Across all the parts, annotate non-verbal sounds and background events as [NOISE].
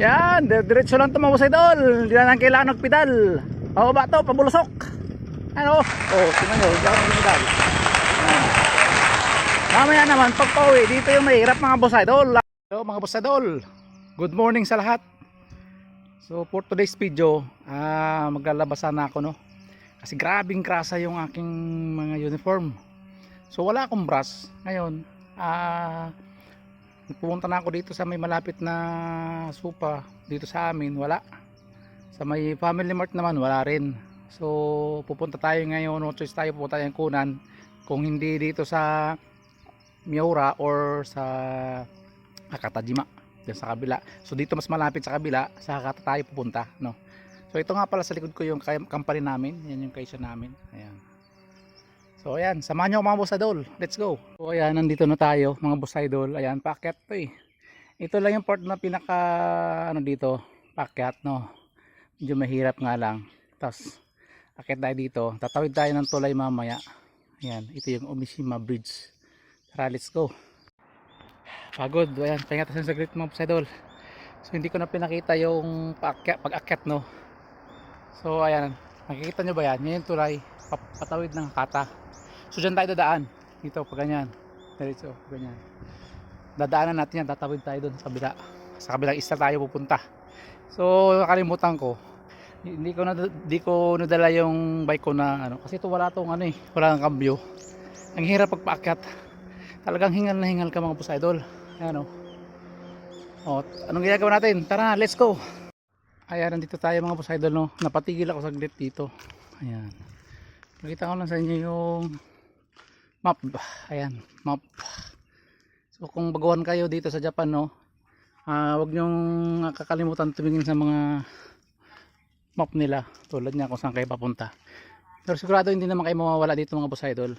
Yan, diretso lang tumawag sa idol. Hindi na lang kailangan magpedal. Oo ba to, pabulusok. Ano? Oh, tingnan nyo, hindi ako. Yan. Mamaya naman, pag pauwi, dito yung mahirap mga boss idol. Hello mga boss idol. Good morning sa lahat. So for today's video, ah maglalabasan na ako no. Kasi grabing krasa yung aking mga uniform. So wala akong brush. Ngayon, ah pumunta na ako dito sa may malapit na supa dito sa amin, wala. Sa may family mart naman, wala rin. So pupunta tayo ngayon, no choice tayo pupunta tayong kunan. Kung hindi dito sa Miura or sa Akatajima dyan sa kabila. So dito mas malapit sa kabila, sa Hakata tayo pupunta, no. So ito nga pala sa likod ko yung company namin, yan yung kaisa namin. Ayan. So ayan, samahan ako mga boss idol. Let's go. So ayan, nandito na tayo mga boss idol. Ayan, paakyat to eh. Ito lang yung part na pinaka ano dito, paakyat no. Medyo mahirap nga lang. Tapos akyat tayo dito. Tatawid tayo ng tulay mamaya. Ayan, ito yung Omishima Bridge. Tara, let's go. Pagod. Ayan, pahinga tayo sa great mga boss idol. So hindi ko na pinakita yung pag-akyat no. So ayan, nakikita nyo ba yan? Yan yung tulay, patawid ng kata. So dyan tayo dadaan. Dito, pag ganyan. Diretso, ganyan. Dadaanan natin yan, tatawid tayo doon sa kabila. Sa kabilang isla tayo pupunta. So nakalimutan ko. Hindi ko na hindi ko nadala yung bike ko na ano kasi ito wala tong ano eh, wala nang kambyo. Ang hirap pagpaakyat. Talagang hingal na hingal ka mga boss idol. Ayan oh. Oh, anong ginagawa natin? Tara, let's go. Ayan, nandito tayo mga boss idol no. Napatigil ako saglit dito. Ayan. Pakita ko lang sa inyo yung map. Ayan, map. So kung baguhan kayo dito sa Japan no, ah wag niyong kakalimutan tumingin sa mga map nila tulad niya kung saan kayo papunta. Pero sigurado hindi naman kayo mawawala dito mga boss idol.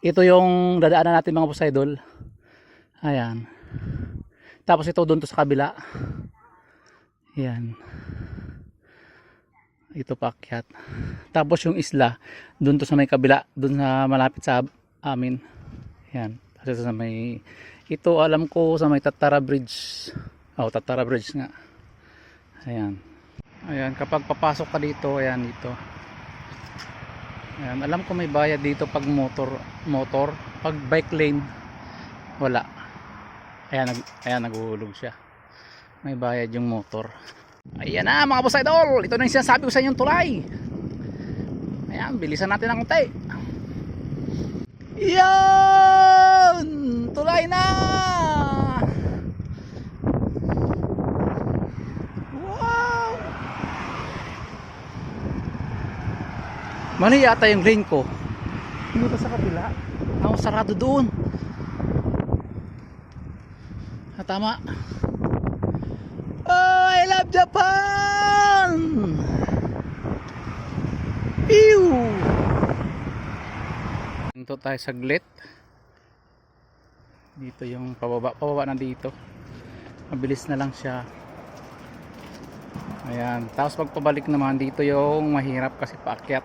Ito yung dadaanan natin mga boss idol. Ayan. Tapos ito doon to sa kabila. Ayan. Ito paakyat. Tapos yung isla, doon to sa may kabila, doon sa malapit sa amin. Ayan. Tapos sa may ito alam ko sa may Tatara Bridge. Oh, Tatara Bridge nga. Ayan. Ayan, kapag papasok ka dito, ayan dito. Ayan, alam ko may bayad dito pag motor, motor, pag bike lane wala. Ayan, nag, ayan naguhulog siya. May bayad yung motor. Ayan na mga boss idol, ito na yung sinasabi ko sa inyong tulay. Ayan, bilisan natin ng konti. Yan! Tulay na! Wow! Mali yata yung lane ko. Hindi ba sa kabila? Ako sarado doon. Ah, tama. Love Japan! Ew! Dito tayo saglit. Dito yung pababa, pababa na dito. Mabilis na lang siya. Ayan, tapos pagpabalik naman dito yung mahirap kasi paakyat.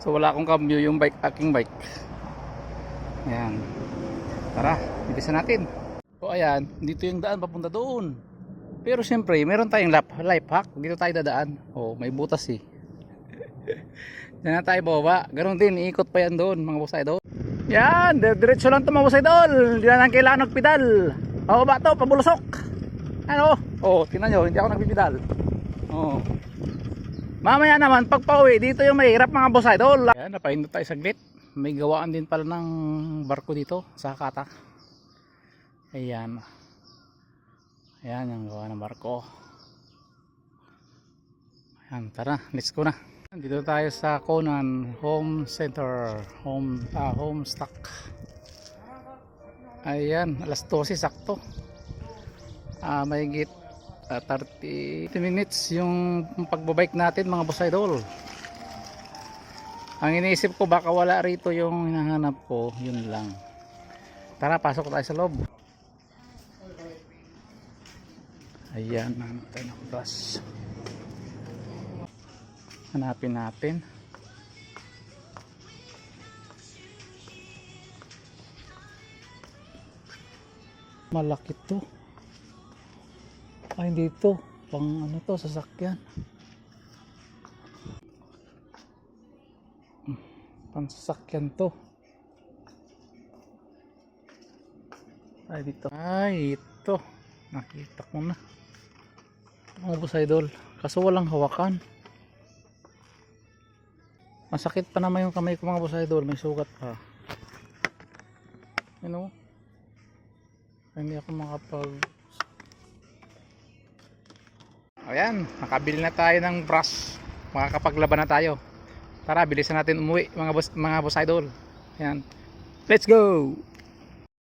So wala akong cambio yung bike, aking bike. Ayan. Tara, bilisan natin. So ayan, dito yung daan papunta doon. Pero siyempre, meron tayong lap, life hack. Dito tayo dadaan. Oh, may butas eh. [LAUGHS] Diyan na tayo baba. Ganon din, iikot pa yan doon, mga boss idol. Yan, diretso lang ito mga boss idol. Hindi na lang kailangan magpedal. Oo ba ito, pabulusok. Ano? Oh, tingnan nyo, hindi ako nagpipedal. Oo. Mamaya naman, pag pauwi, dito yung mahirap mga boss idol. Yan, napahinto tayo saglit. May gawaan din pala ng barko dito sa Kata. Ayan. Ayan yung gawa ng barko. Ayan, tara, let's go na. Dito tayo sa Conan Home Center, Home ah, Home Stock. Ayan, alas 12 sakto. Ah, may git 30 minutes yung pagbabike natin mga boss idol. Ang iniisip ko baka wala rito yung hinahanap ko, yun lang. Tara, pasok tayo sa loob. Ayan, hanap tayo ng bus. Hanapin natin. Malaki to. Ay, dito. Pang ano to, sasakyan. Hmm, Pang sasakyan to. Ay, dito. Ay, ito. Nakita ko na. Boss idol. Kaso walang hawakan. Masakit pa naman yung kamay ko mga boss idol. May sugat pa. You know? Hindi ako makapag Ayan, nakabili na tayo ng brush. Makakapaglaban na tayo. Tara, bilisan natin umuwi mga boss, mga boss idol. Ayan. Let's go!